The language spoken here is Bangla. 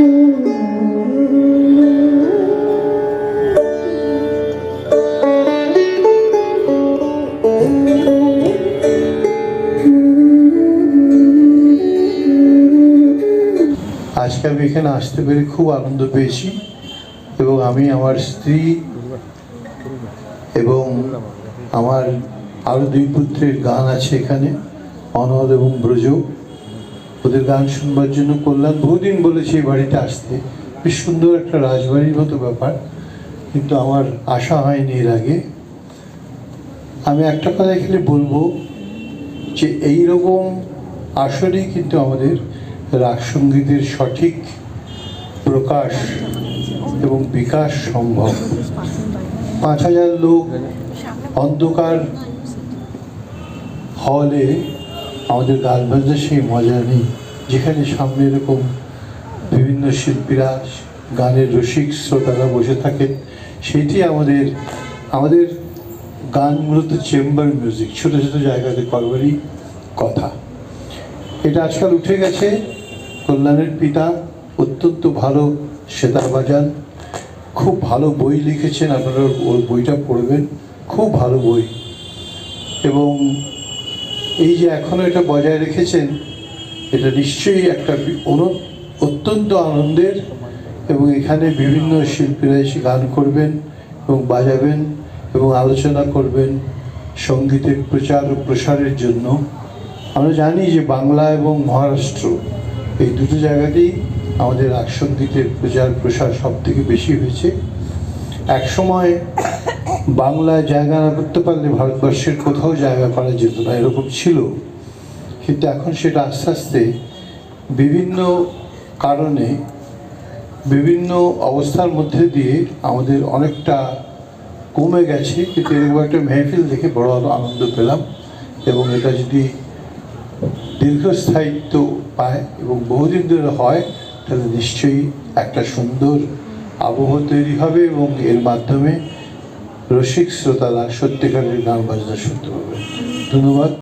আজকে আমি এখানে আসতে পেরে খুব আনন্দ পেয়েছি এবং আমি আমার স্ত্রী এবং আমার আরও দুই পুত্রের গান আছে এখানে, অনদ এবং ব্রজ। ওদের গান শুনবার জন্য কল্যাণ বহুদিন বলেছি এই বাড়িতে আসতে। বেশ সুন্দর একটা রাজবাড়ির মতো ব্যাপার, কিন্তু আমার আশা হয়নি এর আগে। আমি একটা কথা এখানে বলব যে এই রকম আসলেই কিন্তু আমাদের রাগ সঙ্গীতের সঠিক প্রকাশ এবং বিকাশ সম্ভব। পাঁচ হাজার লোক অন্ধকার হলে আমাদের গান বাজনার সেই মজা নেই। যেখানে সামনে এরকম বিভিন্ন শিল্পীরা, গানের রসিক শ্রোতারা বসে থাকেন সেটি আমাদের আমাদের গান মূলত চেম্বার মিউজিক, ছোট ছোট জায়গাতে করবারই কথা। এটা আজকাল উঠে গেছে, কল্যাণের পিতা অত্যন্ত ভালো সেতার বাজান। খুব ভালো বই লিখেছেন, আপনারা ওর বইটা পড়বেন। খুব ভালো বই। এবং এই যে এখনও এটা বজায় রেখেছেন, এটা নিশ্চয়ই একটা অত্যন্ত আনন্দের এবং এখানে বিভিন্ন শিল্পীরা এসে গান করবেন এবং বাজাবেন এবং আলোচনা করবেন সঙ্গীতের প্রচার ও প্রসারের জন্য। আমরা জানি যে বাংলা এবং মহারাষ্ট্র এই দুটো জায়গাতেই আমাদের রাগ সঙ্গীতের প্রচার প্রসার সব থেকে বেশি হয়েছে। একসময় বাংলায় জায়গা না করতে পারলে ভারতবর্ষের কোথাও জায়গা করা যেত না, এরকম ছিল। কিন্তু এখন সেটা আস্তে আস্তে বিভিন্ন কারণে, বিভিন্ন অবস্থার মধ্যে দিয়ে আমাদের অনেকটা কমে গেছে। কিন্তু এরকম একটা মেহফিল দেখে বড় আনন্দ পেলাম এবং এটা যদি দীর্ঘস্থায়িত্ব পায় এবং বহুদিন ধরে হয়, তাহলে নিশ্চয়ই একটা সুন্দর আবহ তৈরি হবে এবং এর মাধ্যমে রসিক শ্রোতারা সত্যিকারের গান বাজনা শুনতে পাবে। ধন্যবাদ।